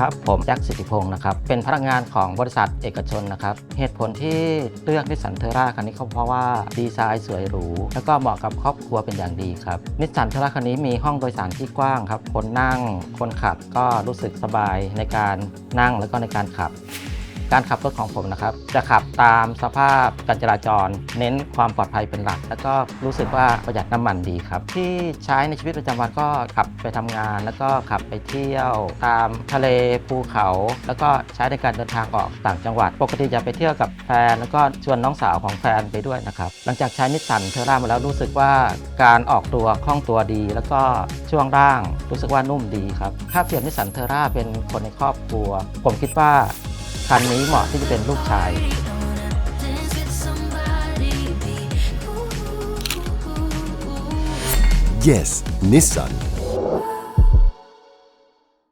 ครับ ผมแจ็คสิทธิพงศ์นะครับ เป็นพนักงานของบริษัทเอกชนนะครับ เหตุผลที่เลือกนิสสันเทอร่าคันนี้ก็เพราะว่าดีไซน์สวยหรู แล้วก็เหมาะกับครอบครัวเป็นอย่างดีครับ นิสสันเทอร่าคันนี้มีห้องโดยสารที่กว้างครับ คนนั่ง คนขับก็รู้สึกสบายในการนั่งแล้วก็ในการขับ การขับรถของผมนะครับ จะขับตามสภาพการจราจร เน้นความปลอดภัยเป็นหลัก แล้วก็รู้สึกว่าประหยัดน้ำมันดีครับ ที่ใช้ในชีวิตประจำวันก็ขับไปทำงาน แล้วก็ขับไปเที่ยว ตามทะเลภูเขา แล้วก็ใช้ในการเดินทางออกต่างจังหวัด ปกติจะไปเที่ยวกับแฟนแล้วก็ชวนน้องสาวของแฟนไปด้วยนะครับหลังจากใช้นิสสันเทอร่ามาแล้วรู้สึกว่าการออกตัวคล่องตัวดี แล้วก็ช่วงล่าง รู้สึกว่านุ่มดีครับถ้าเปรียบนิสสันเทอร่าเป็นคนในครอบครัว ผมคิดว่า คันนี้เหมาะที่จะเป็นลูกชาย Yes Nissan